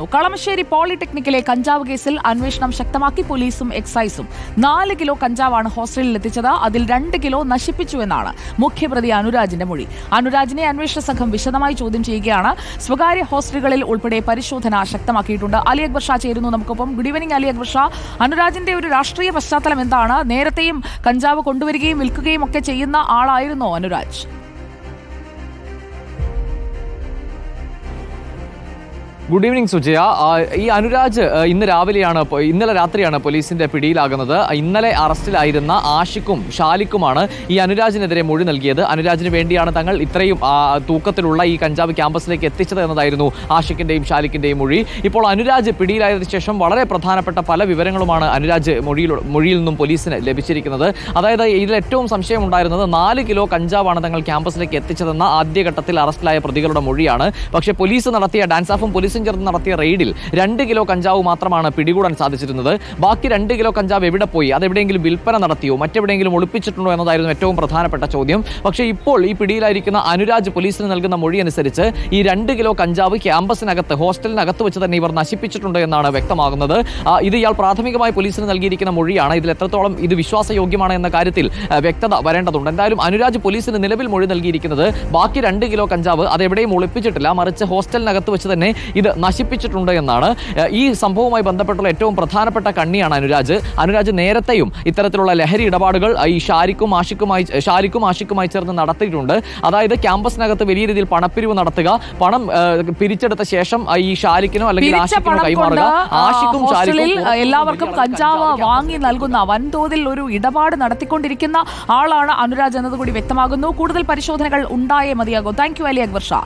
കളമശ്ശേരി പോളിടെക്നിക്കിലെ കഞ്ചാവ് കേസിൽ അന്വേഷണം ശക്തമാക്കി പോലീസും എക്സൈസും. നാല് കിലോ കഞ്ചാവാണ് ഹോസ്റ്റലിൽ എത്തിച്ചത് അതിൽ രണ്ട് കിലോ നശിപ്പിച്ചുവെന്നാണ് മുഖ്യപ്രതി അനുരാജിന്റെ മൊഴി. അനുരാജിനെ അന്വേഷണ സംഘം വിശദമായി ചോദ്യം ചെയ്യുകയാണ്. സ്വകാര്യ ഹോസ്റ്റലുകളിൽ ഉൾപ്പെടെ പരിശോധന ശക്തമാക്കിയിട്ടുണ്ട്. അലി അക്ബർ ഷാ ചേരുന്നു നമുക്കൊപ്പം. Good evening Ali Akbar Shah. അനുരാജിന്റെ ഒരു രാഷ്ട്രീയ പശ്ചാത്തലം എന്താണ്? നേരത്തെയും കഞ്ചാവ് കൊണ്ടുവരികയും വിൽക്കുകയും ഒക്കെ ചെയ്യുന്ന ആളായിരുന്നു അനുരാജ്. Good evening Sujaya. ഈ അനുരാജ് ഇന്ന് രാവിലെയാണ് ഇന്നലെ രാത്രിയാണ് പോലീസിന്റെ പിടിയിലാകുന്നത്. ഇന്നലെ അറസ്റ്റിലായിരുന്ന ആഷിക്കും ഷാലിക്കുമാണ് ഈ അനുരാജിനെതിരെ മൊഴി നൽകിയത്. അനുരാജിന് വേണ്ടിയാണ് തങ്ങൾ ഇത്രയും തൂക്കത്തിലുള്ള ഈ കഞ്ചാവ് ക്യാമ്പസിലേക്ക് എത്തിച്ചത് എന്നതായിരുന്നു ആഷിക്കിന്റെയും ഷാലിക്കിന്റെയും മൊഴി. ഇപ്പോൾ അനുരാജ് പിടിയിലായതിനു ശേഷം വളരെ പ്രധാനപ്പെട്ട പല വിവരങ്ങളുമാണ് അനുരാജ് മൊഴിയിൽ മൊഴിയിൽ നിന്നും പോലീസിന് ലഭിച്ചിരിക്കുന്നത്. അതായത് ഇതിൽ ഏറ്റവും സംശയമുണ്ടായിരുന്നത് നാല് കിലോ കഞ്ചാവാണ് തങ്ങൾ ക്യാമ്പസിലേക്ക് എത്തിച്ചതെന്ന ആദ്യഘട്ടത്തിൽ അറസ്റ്റിലായ പ്രതികളുടെ മൊഴിയാണ്. പക്ഷേ പോലീസ് നടത്തിയ ഡാൻസ് ഓഫും പോലീസും ചേർന്ന് നടത്തിയ റെയ്ഡിൽ രണ്ട് കിലോ കഞ്ചാവ് മാത്രമാണ് പിടികൂടാൻ സാധിച്ചിരുന്നത്. ബാക്കി രണ്ട് കിലോ കഞ്ചാവ് എവിടെ പോയി? അതെവിടെയെങ്കിലും വിൽപ്പന നടത്തിയോ? മറ്റെവിടെയെങ്കിലും ഒളിപ്പിച്ചിട്ടുണ്ടോ എന്നതായിരുന്നു ഏറ്റവും പ്രധാനപ്പെട്ട ചോദ്യം. പക്ഷേ ഇപ്പോൾ ഈ പിടിയിലായിരിക്കുന്ന അനുരാജ് പോലീസിന് നൽകുന്ന മൊഴി അനുസരിച്ച് ഈ രണ്ട് കിലോ കഞ്ചാവ് ക്യാമ്പസിനകത്ത് ഹോസ്റ്റലിനകത്ത് വെച്ച് തന്നെ ഇവർ നശിപ്പിച്ചിട്ടുണ്ട് എന്നാണ് വ്യക്തമാകുന്നത്. ഇത് ഇയാൾ പ്രാഥമികമായി പോലീസിന് നൽകിയിരിക്കുന്ന മൊഴിയാണ്. ഇതിൽ എത്രത്തോളം ഇത് വിശ്വാസയോഗ്യമാണ് എന്ന കാര്യത്തിൽ വ്യക്തത വരേണ്ടതുണ്ട്. എന്തായാലും അനുരാജ് പോലീസിന് നിലവിൽ മൊഴി നൽകിയിരിക്കുന്നത് ബാക്കി രണ്ട് കിലോ കഞ്ചാവ് അത് എവിടെയും ഒളിപ്പിച്ചിട്ടില്ല. മറിച്ച് ഹോസ്റ്റലിനകത്ത് വെച്ച് തന്നെ ഇത് നശിപ്പിച്ചിട്ടുണ്ട് എന്നാണ്. ഈ സംഭവവുമായി ബന്ധപ്പെട്ടുള്ള ഏറ്റവും പ്രധാനപ്പെട്ട കണ്ണിയാണ് അനുരാജ്. അനുരാജ് നേരത്തെയും ഇത്തരത്തിലുള്ള ലഹരി ഇടപാടുകൾ ഈ ഷാരിക്കും ആഷിക്കുമായി ഷാരിക്കും ആഷിക്കുമായി ചേർന്ന് നടത്തിയിട്ടുണ്ട്. അതായത് ക്യാമ്പസിനകത്ത് വലിയ രീതിയിൽ പണപ്പിരിവ് നടത്തുക പണം പിരിച്ചെടുത്ത ശേഷം ഈ ഷാരിക്കിനോ അല്ലെങ്കിൽ ആഷിക്കിനോ കൈമാറുക. ആഷിക്കും ഷാരിക്കും എല്ലാവർക്കും കഞ്ചാവ് വാങ്ങി നൽകുന്ന വൻതോതിൽ ഒരു ഇടപാട് നടത്തിക്കൊണ്ടിരിക്കുന്ന ആളാണ് അനുരാജ് എന്നതുകൂടി വ്യക്തമാകുന്നു. കൂടുതൽ പരിശോധനകൾ ഉണ്ടായേ മതിയാകും. Thank you Ali Akbar Shah